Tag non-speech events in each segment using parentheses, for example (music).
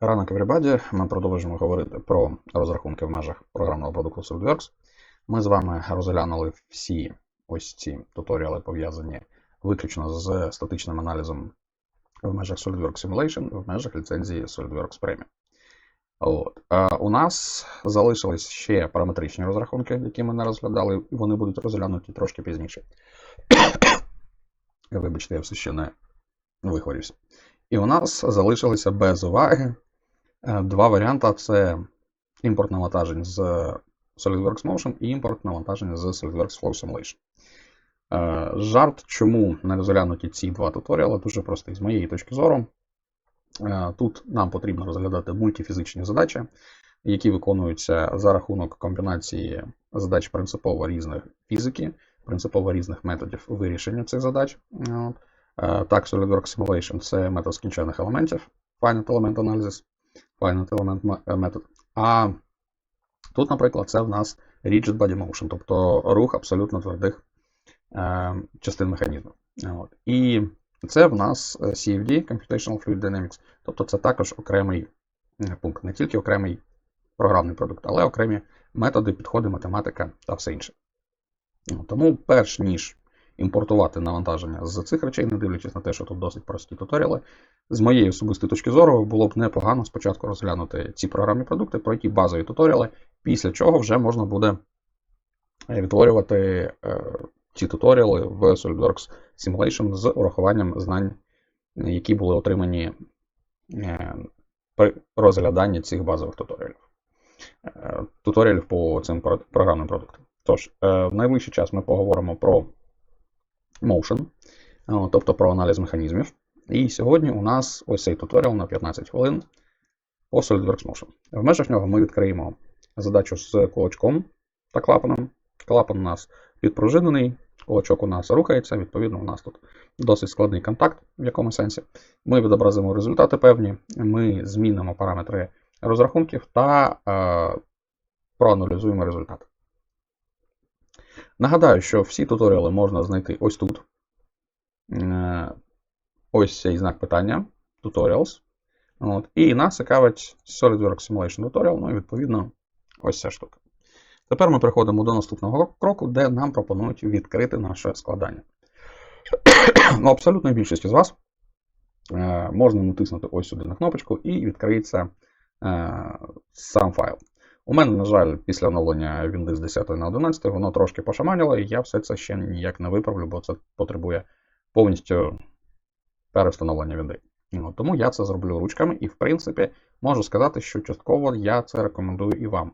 Ранок everybody. Ми продовжуємо говорити про розрахунки в межах програмного продукту SolidWorks. Ми з вами розглянули всі ось ці туторіали, пов'язані виключно з статичним аналізом в межах SolidWorks Simulation, в межах ліцензії SolidWorks Premium. От. А у нас залишились ще параметричні розрахунки, які ми не розглядали, і вони будуть розглянуті трошки пізніше. (coughs) Вибачте, я все ще не вихворівся. І у нас залишилися без уваги два варіанти: це імпорт навантажень з SolidWorks Motion і імпорт навантажень з SolidWorks Flow Simulation. Е, жарт, чому не розглянуті ці два туторіали, дуже простий. З моєї точки зору, е, тут нам потрібно розглядати мультифізичні задачі, які виконуються за рахунок комбінації задач принципово різних фізики, принципово різних методів вирішення цих задач. Е, так, SolidWorks Simulation це метод скінчених елементів, Finite Element Analysis, Finite Element метод. А тут, наприклад, це в нас Rigid Body Motion, тобто рух абсолютно твердих е, частин механізму. От. І це в нас CFD, Computational Fluid Dynamics, тобто це також окремий пункт, не тільки окремий програмний продукт, але окремі методи, підходи, математика та все інше. Тому, перш ніж імпортувати навантаження з цих речей, не дивлячись на те, що тут досить прості туторіали. З моєї особистої точки зору, було б непогано спочатку розглянути ці програмні продукти, пройти базові туторіали, після чого вже можна буде відтворювати е, ці туторіали в SolidWorks Simulation з урахуванням знань, які були отримані е, при розгляданні цих базових туторіалів. Е, туторіалів по цим програмним продуктам. Тож, в найближчий час ми поговоримо про Motion, тобто про аналіз механізмів. І сьогодні у нас ось цей туторіал на 15 хвилин по SolidWorks Motion. В межах нього ми відкриємо задачу з кулачком та клапаном. Клапан у нас відпружинений, кулачок у нас рухається, відповідно, у нас тут досить складний контакт в якому сенсі. Ми відобразимо результати певні, ми змінимо параметри розрахунків та е, проаналізуємо результати. Нагадаю, що всі туторіали можна знайти ось тут. Е, ось цей знак питання Tutorials. От. І нас цікавить SolidWorks Simulation Tutorial, ну і відповідно ось ця штука. Тепер ми переходимо до наступного кроку, де нам пропонують відкрити наше складання. (coughs) ну, Абсолютно більшість з вас е, можна натиснути ось сюди на кнопочку і відкриється е, сам файл. У мене, на жаль, після оновлення Windows 10 на 11 воно трошки пошаманило, і я все це ще ніяк не виправлю, бо це потребує повністю перестановлення Windows. Ну, тому я це зроблю ручками, і, в принципі, можу сказати, що частково я це рекомендую і вам.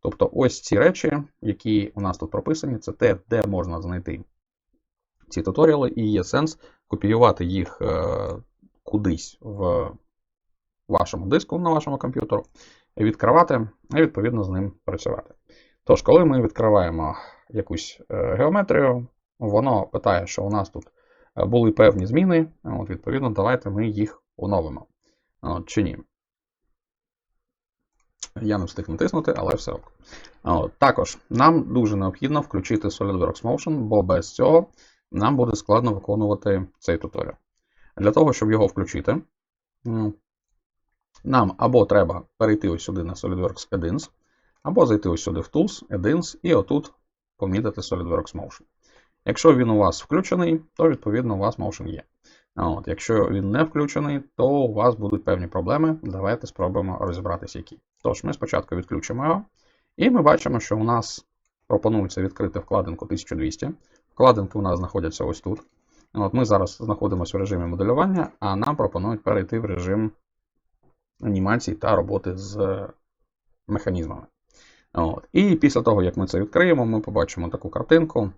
Тобто, ось ці речі, які у нас тут прописані, це те, де можна знайти ці туторіали, і є сенс копіювати їх е, кудись в вашому диску на вашому комп'ютеру відкривати і відповідно з ним працювати. Тож, коли ми відкриваємо якусь е, геометрію, воно питає, що у нас тут е, були певні зміни, от, відповідно, давайте ми їх оновимо. От, Чи ні. Я не встиг натиснути, але все ок. От, Також нам дуже необхідно включити SolidWorks Motion, бо без цього нам буде складно виконувати цей туторіал. Для того, щоб його включити, нам або треба перейти ось сюди на SolidWorks Add-ins, або зайти ось сюди в Tools, Add-ins і отут помітити SolidWorks Motion. Якщо він у вас включений, то відповідно у вас Motion є. От, Якщо він не включений, то у вас будуть певні проблеми. Давайте спробуємо розібратися, які. Тож, ми спочатку відключимо його, і ми бачимо, що у нас пропонується відкрити вкладинку 1200. Вкладинки у нас знаходяться ось тут. От Ми зараз знаходимося в режимі моделювання, а нам пропонують перейти в режим анімації та роботи з механізмами. От. І після того, як ми це відкриємо, ми побачимо таку картинку.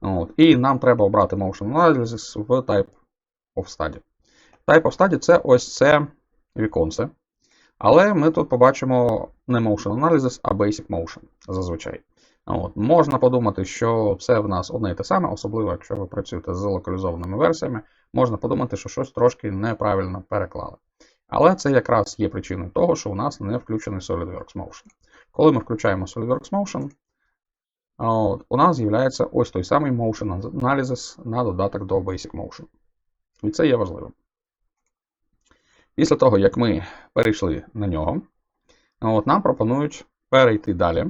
От. І нам треба обрати Motion Analysis в Type of Study. Type of Study це ось це віконце. Але ми тут побачимо не Motion Analysis, а Basic Motion зазвичай. От. Можна подумати, що це в нас одне і те саме, особливо, якщо ви працюєте з локалізованими версіями, можна подумати, що щось трошки неправильно переклали. Але це якраз є причиною того, що у нас не включений SolidWorks Motion. Коли ми включаємо SolidWorks Motion, от, у нас з'являється ось той самий Motion Analysis на додаток до Basic Motion. І це є важливим. Після того, як ми перейшли на нього, от, нам пропонують перейти далі.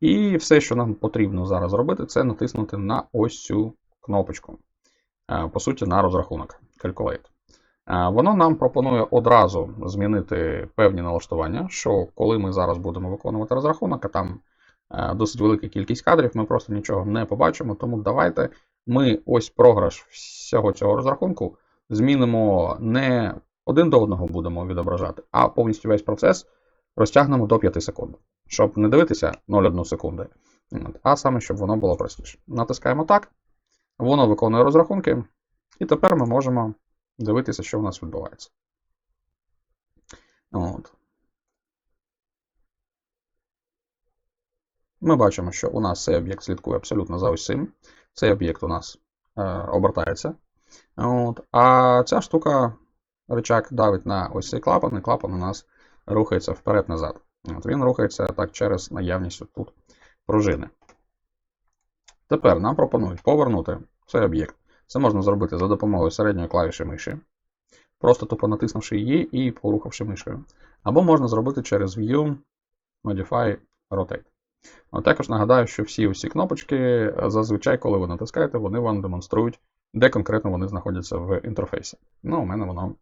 І все, що нам потрібно зараз зробити, це натиснути на ось цю кнопочку. Е, По суті, на розрахунок Calculate. Е, Воно нам пропонує одразу змінити певні налаштування, що коли ми зараз будемо виконувати розрахунок, а там е, досить велика кількість кадрів, ми просто нічого не побачимо. Тому давайте ми ось програш всього цього розрахунку змінимо не один до одного будемо відображати, а повністю весь процес розтягнемо до 5 секунд. Щоб не дивитися 0,1 секунди, а саме, щоб воно було простіше. Натискаємо так, воно виконує розрахунки, і тепер ми можемо дивитися, що в нас відбувається. От. Ми бачимо, що у нас цей об'єкт слідкує абсолютно за цим. Цей об'єкт у нас е, обертається. От. А ця штука, рычаг давить на ось цей клапан, і клапан у нас рухається вперед-назад. Він рухається так через наявність тут пружини. Тепер нам пропонують повернути цей об'єкт. Це можна зробити за допомогою середньої клавіші миші, просто тупо натиснувши її і порухавши мишею. Або можна зробити через View, Modify, Rotate. От також нагадаю, що всі усі кнопочки, зазвичай, коли ви натискаєте, вони вам демонструють, де конкретно вони знаходяться в інтерфейсі. Ну, у мене воно,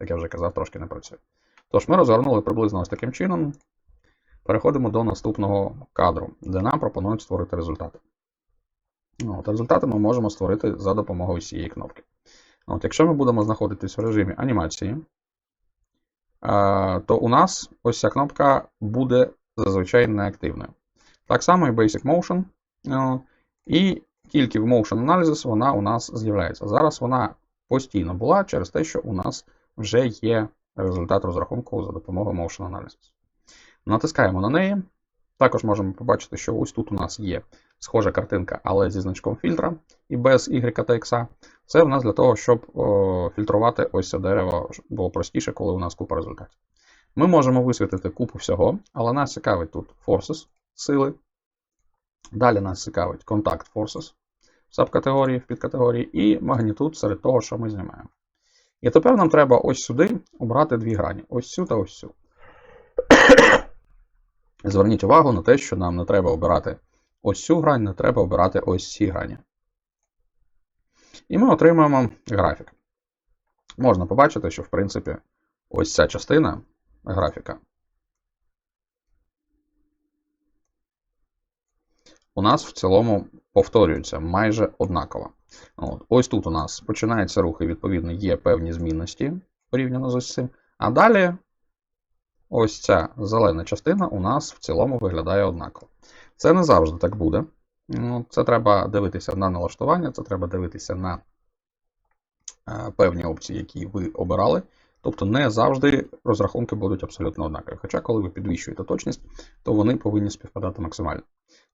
як я вже казав, трошки не працює. Тож, ми розгорнули приблизно ось таким чином. Переходимо до наступного кадру, де нам пропонують створити результати. От, Результати ми можемо створити за допомогою цієї кнопки. От, Якщо ми будемо знаходитись в режимі анімації, то у нас ось ця кнопка буде зазвичай неактивною. Так само і Basic Motion. І тільки в Motion Analysis вона у нас з'являється. Зараз вона постійно була через те, що у нас вже є результат розрахунку за допомогою Motion Analysis. Натискаємо на неї. Також можемо побачити, що ось тут у нас є схожа картинка, але зі значком фільтра і без Y. Це в нас для того, щоб о, фільтрувати ось це дерево було простіше, коли у нас купа результатів. Ми можемо висвітити купу всього, але нас цікавить тут Forces, сили. Далі нас цікавить Contact Forces в сабкатегорії, в підкатегорії, і магнітуд серед того, що ми знімаємо. І тепер нам треба ось сюди обрати дві грані: ось цю та ось цю. (coughs) Зверніть увагу на те, що нам не треба обирати ось цю грань, не треба обирати ось ці грані. І ми отримаємо графік. Можна побачити, що, в принципі, ось ця частина графіка у нас в цілому повторюється майже однаково. От. Ось тут у нас починається рух, і, відповідно, є певні змінності порівняно з ось цим. А далі ось ця зелена частина у нас в цілому виглядає однаково. Це не завжди так буде. Ну, Це треба дивитися на налаштування, це треба дивитися на е, певні опції, які ви обирали. Тобто не завжди розрахунки будуть абсолютно однакові. Хоча, коли ви підвищуєте точність, то вони повинні співпадати максимально.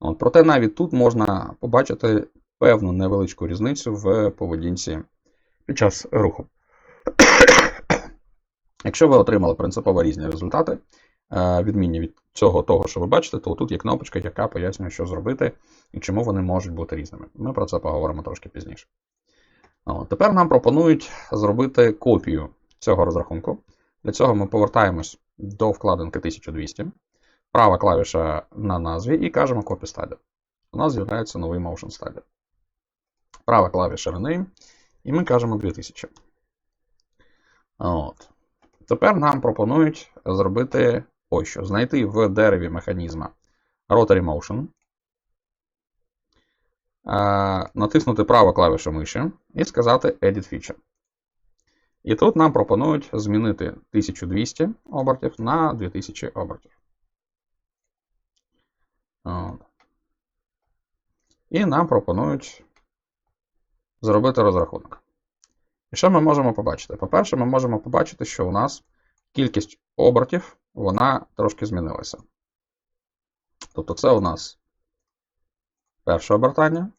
От, Проте навіть тут можна побачити певну невеличку різницю в поведінці під час руху. Якщо ви отримали принципово різні результати, е, відмінні від цього того, що ви бачите, то тут є кнопочка, яка пояснює, що зробити і чому вони можуть бути різними. Ми про це поговоримо трошки пізніше. Тепер нам пропонують зробити копію цього розрахунку. Для цього ми повертаємось до вкладинки 1200, права клавіша на назві і кажемо Copy Study. У нас з'являється новий Motion Study. Права клавіша Rename, і ми кажемо 2000. От. Тепер нам пропонують зробити ось що. Знайти в дереві механізма Rotary Motion, натиснути праву клавішу миші і сказати Edit Feature. І тут нам пропонують змінити 1200 обертів на 2000 обертів. І нам пропонують зробити розрахунок. І що ми можемо побачити? По-перше, ми можемо побачити, що у нас кількість обертів вона трошки змінилася. Тобто це у нас перше обертання.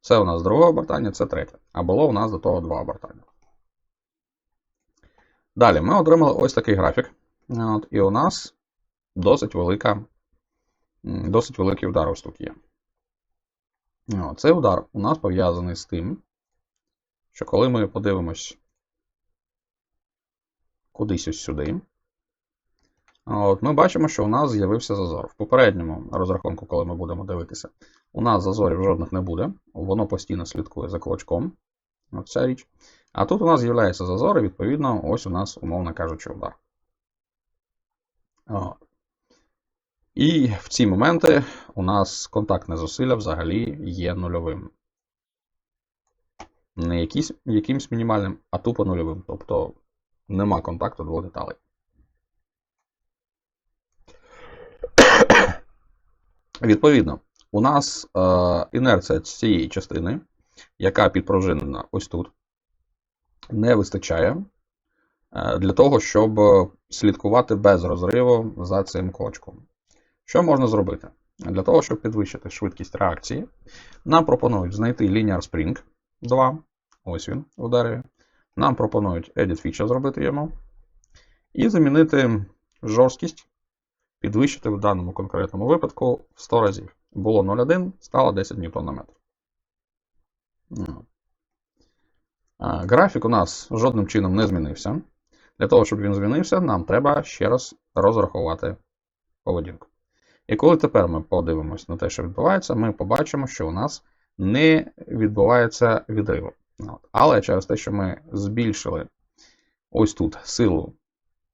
Це у нас друге обертання, це третє. А було у нас до того два обертання. Далі ми отримали ось такий графік. От, І у нас досить велика, досить великий удар ось тут є. Цей удар у нас пов'язаний з тим, що коли ми подивимось кудись ось сюди, от, ми бачимо, що у нас з'явився зазор. В попередньому розрахунку, коли ми будемо дивитися, у нас зазорів жодних не буде, воно постійно слідкує за клочком. От ця річ. А тут у нас з'являється зазор, і відповідно, ось у нас, умовно кажучи, удар. От. І в ці моменти у нас контактне зусилля взагалі є нульовим. Не якийсь, якимсь мінімальним, а тупо нульовим. Тобто нема контакту двох деталей. (coughs) Відповідно, у нас е, інерція цієї частини, яка підпружинена ось тут, не вистачає е, для того, щоб слідкувати без розриву за цим кочком. Що можна зробити? Для того, щоб підвищити швидкість реакції, нам пропонують знайти Linear Spring 2. Ось він у дереві. Нам пропонують Edit Feature зробити йому. І замінити жорсткість, підвищити в даному конкретному випадку в 100 разів. Було 0,1, стало 10 ньютон на метр. Графік у нас жодним чином не змінився. Для того, щоб він змінився, нам треба ще раз розрахувати поведінку. І коли тепер ми подивимось на те, що відбувається, ми побачимо, що у нас не відбувається відриву. Але через те, що ми збільшили ось тут силу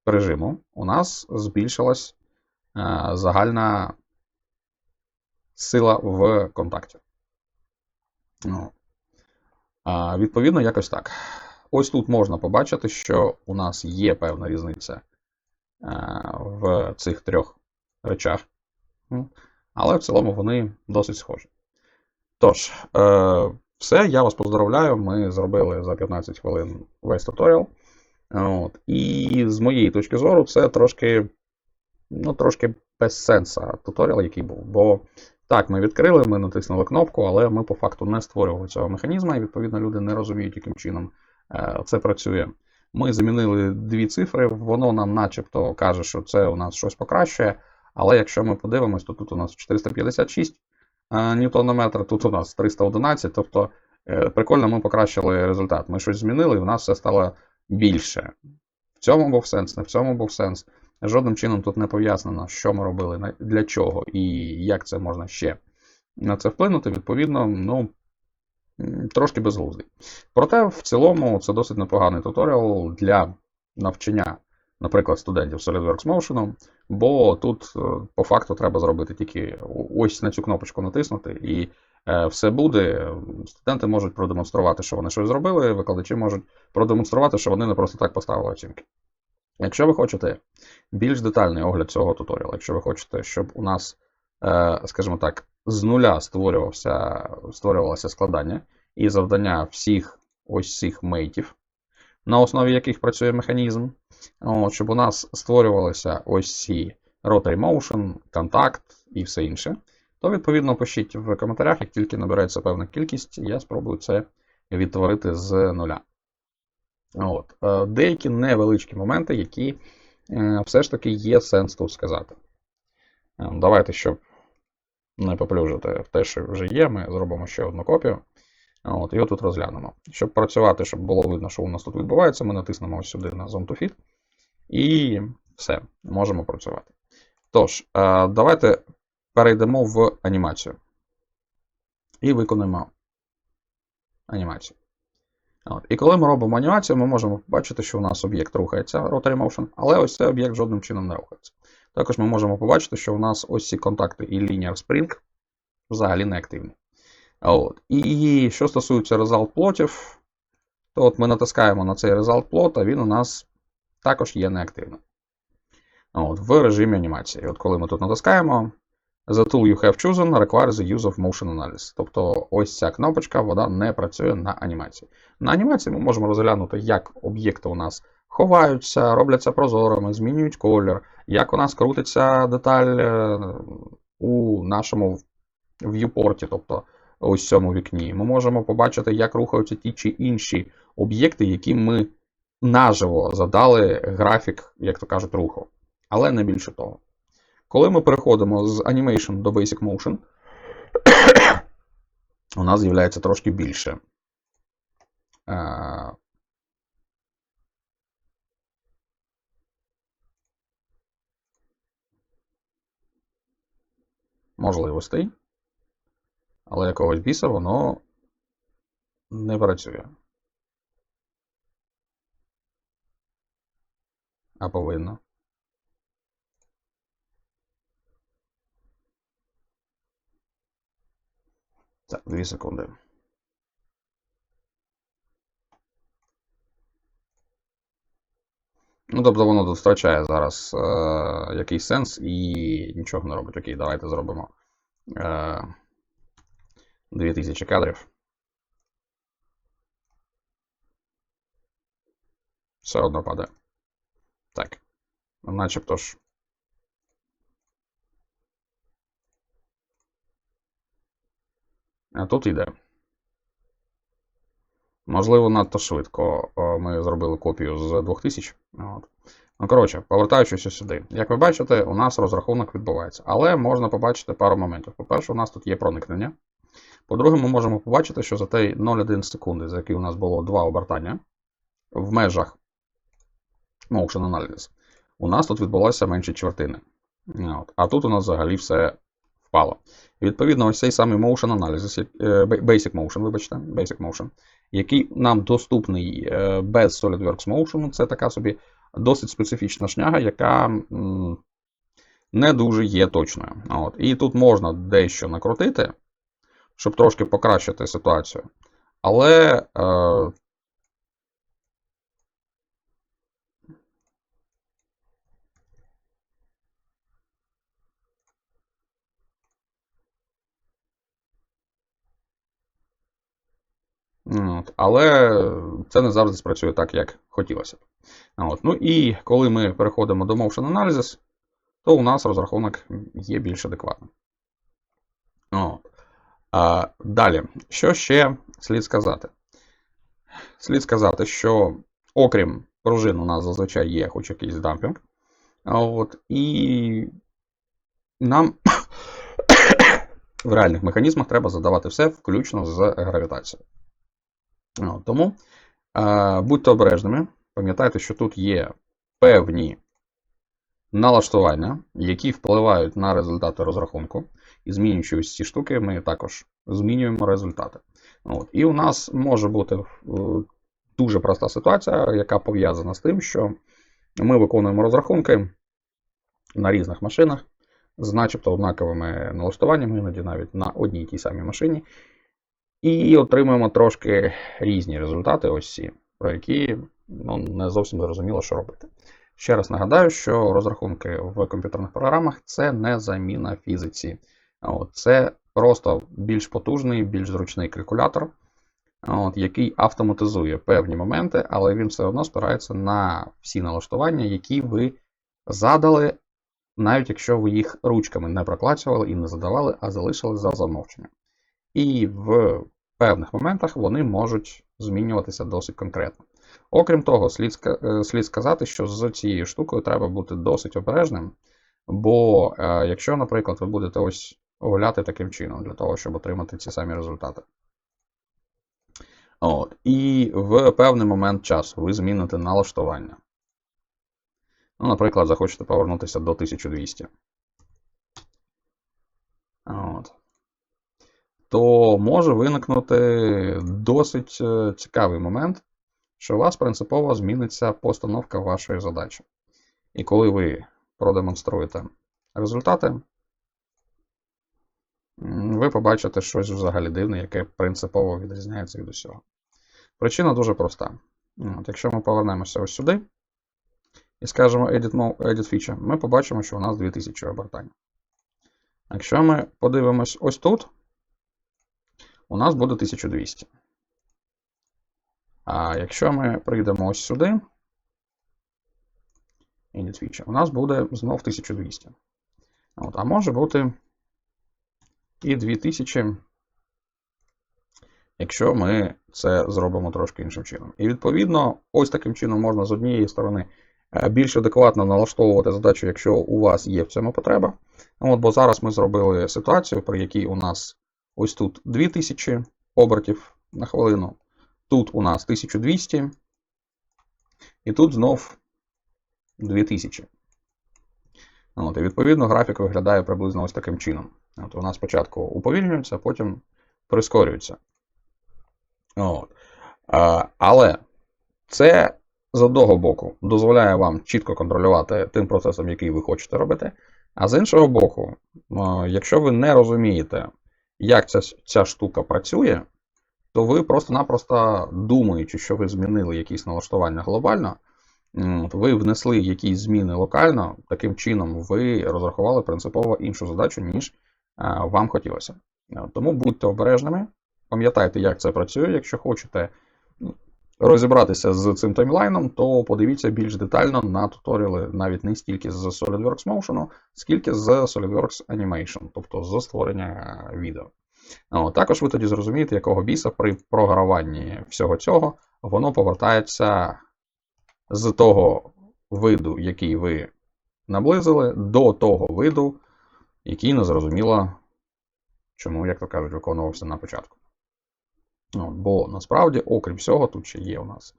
режиму, у нас збільшилась е, загальна сила в контакті. Ну, Відповідно, якось так. Ось тут можна побачити, що у нас є певна різниця е, в цих трьох речах. Але в цілому вони досить схожі. Тож, е, все, я вас поздравляю. Ми зробили за 15 хвилин весь туторіал. От. І з моєї точки зору, це трошки ну, трошки без сенса туторіал, який був. Бо так, ми відкрили, ми натиснули кнопку, але ми по факту не створювали цього механізму, і відповідно люди не розуміють, яким чином е, це працює. Ми замінили дві цифри, воно нам начебто каже, що це у нас щось покращує. Але якщо ми подивимось, то тут у нас 456 е, ньютон тут у нас 311, тобто е, прикольно ми покращили результат. Ми щось змінили, і в нас все стало більше. В цьому був сенс, не в цьому був сенс. Жодним чином тут не пояснено, що ми робили, для чого і як це можна ще на це вплинути, відповідно, ну, трошки безглуздий. Проте, в цілому, це досить непоганий туторіал для навчання, наприклад, студентів SolidWorks Motion, бо тут е, по факту треба зробити тільки ось на цю кнопочку натиснути, і е, все буде. Студенти можуть продемонструвати, що вони щось зробили, викладачі можуть продемонструвати, що вони не просто так поставили оцінки. Якщо ви хочете більш детальний огляд цього туторіалу, якщо ви хочете, щоб у нас, е, скажімо так, з нуля створювався, створювалося складання і завдання всіх ось цих мейтів, на основі яких працює механізм, от, щоб у нас створювалися ось ці Rotary Motion, контакт і все інше, то відповідно пишіть в коментарях, як тільки набереться певна кількість, я спробую це відтворити з нуля. От. Е, деякі невеличкі моменти, які е, все ж таки є сенс тут сказати. Е, давайте, щоб не поплюжити в те, що вже є, ми зробимо ще одну копію. От, Його тут розглянемо. Щоб працювати, щоб було видно, що у нас тут відбувається, ми натиснемо ось сюди на Zoom to Fit. І все, можемо працювати. Тож, давайте перейдемо в анімацію. І виконуємо анімацію. От. І коли ми робимо анімацію, ми можемо побачити, що у нас об'єкт рухається, Rotary Motion, але ось цей об'єкт жодним чином не рухається. Також ми можемо побачити, що у нас ось ці контакти і Linear Spring взагалі не активні. От. І що стосується result плотів, то от ми натискаємо на цей result плот, а він у нас також є неактивним. От, В режимі анімації. От Коли ми тут натискаємо, The tool you have chosen requires the use of motion analysis. Тобто ось ця кнопочка вона не працює на анімації. На анімації ми можемо розглянути, як об'єкти у нас ховаються, робляться прозорими, змінюють колір, як у нас крутиться деталь е, у нашому в'юпорті, тобто ось цьому вікні. Ми можемо побачити, як рухаються ті чи інші об'єкти, які ми наживо задали графік, як то кажуть, руху. Але не більше того. Коли ми переходимо з Animation до Basic Motion, (coughs) у нас з'являється трошки більше. Е, можливостей, але якогось біса воно не працює. А повинно. Так, 2 секунди. Ну, тобто воно тут втрачає зараз е, якийсь сенс і нічого не робить. Окей, давайте зробимо е, 2000 кадрів. Все одно падає. Так. Начебто ж. А тут йде. Можливо, надто швидко ми зробили копію з 2000. От. Ну, коротше, повертаючись сюди. Як ви бачите, у нас розрахунок відбувається. Але можна побачити пару моментів. По-перше, у нас тут є проникнення. По-друге, ми можемо побачити, що за той 0,1 секунди, за який у нас було два обертання в межах Motion Analysis, у нас тут відбулося менше чвертини. От. А тут у нас взагалі все впало. І відповідно, ось цей самий Motion Analysis, е, Basic Motion, вибачте, Basic Motion, який нам доступний е, без SolidWorks Motion, це така собі досить специфічна шняга, яка не дуже є точною. От. І тут можна дещо накрутити, щоб трошки покращити ситуацію. Але е. Але це не завжди спрацює так, як хотілося б. От. Ну і коли ми переходимо до Motion Analysis, то у нас розрахунок є більш адекватним. От. А, Далі, що ще слід сказати? Слід сказати, що окрім пружин, у нас зазвичай є хоч якийсь дампінг. От, І нам (coughs) в реальних механізмах треба задавати все включно з гравітацією. Тому будьте обережними, пам'ятайте, що тут є певні налаштування, які впливають на результати розрахунку. І змінюючи ось ці штуки, ми також змінюємо результати. От. І у нас може бути е, дуже проста ситуація, яка пов'язана з тим, що ми виконуємо розрахунки на різних машинах з начебто однаковими налаштуваннями, іноді навіть на одній тій самій машині. І отримуємо трошки різні результати, ось ці, про які ну, не зовсім зрозуміло, що робити. Ще раз нагадаю, що розрахунки в комп'ютерних програмах це не заміна фізиці. Це просто більш потужний, більш зручний калькулятор, який автоматизує певні моменти, але він все одно спирається на всі налаштування, які ви задали, навіть якщо ви їх ручками не проклацювали і не задавали, а залишили за замовченням. І в певних моментах вони можуть змінюватися досить конкретно. Окрім того, слід е, слід сказати, що з цією штукою треба бути досить обережним. Бо е, якщо, наприклад, ви будете ось гуляти таким чином, для того, щоб отримати ці самі результати. От. І в певний момент часу ви зміните налаштування. Ну, Наприклад, захочете повернутися до 1200. От то може виникнути досить е, цікавий момент, що у вас принципово зміниться постановка вашої задачі. І коли ви продемонструєте результати, ви побачите щось взагалі дивне, яке принципово відрізняється від усього. Причина дуже проста. От, Якщо ми повернемося ось сюди і скажемо Edit, edit Feature, ми побачимо, що у нас 2000 обертань. Якщо ми подивимось ось тут, у нас буде 1200. А якщо ми прийдемо ось сюди, Edit Feature, у нас буде знов 1200. От, А може бути і 2000, якщо ми це зробимо трошки іншим чином. І відповідно, ось таким чином можна з однієї сторони е, більш адекватно налаштовувати задачу, якщо у вас є в цьому потреба. От, Бо зараз ми зробили ситуацію, при якій у нас Ось тут 2000 обертів на хвилину. Тут у нас 1200. І тут знов 2000. От, і відповідно графік виглядає приблизно ось таким чином. От, вона спочатку уповільнюється, а потім прискорюється. От. А, але це з одного боку дозволяє вам чітко контролювати тим процесом, який ви хочете робити. А з іншого боку, якщо ви не розумієте, як ця, ця штука працює, то ви просто-напросто думаючи, що ви змінили якісь налаштування глобально, ви внесли якісь зміни локально, таким чином ви розрахували принципово іншу задачу, ніж вам хотілося. Е, Тому будьте обережними, пам'ятайте, як це працює. Якщо хочете ну, розібратися з цим таймлайном, то подивіться більш детально на туторіали навіть не стільки з SolidWorks Motion, скільки з SolidWorks Animation, тобто з створення е, відео. Також ви тоді зрозумієте, якого біса при програванні всього цього воно повертається з того виду, який ви наблизили, до того виду, який не зрозуміло, чому, як то кажуть, виконувався на початку. От, бо насправді, окрім всього, тут ще є у нас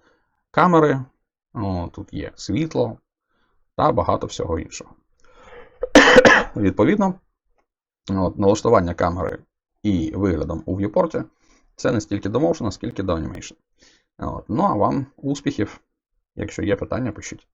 камери, о, тут є світло та багато всього іншого. (coughs) Відповідно, от, налаштування камери і виглядом у в'юпорті, це не стільки до motion, скільки до animation. От. Ну а вам успіхів. Якщо є питання, пишіть.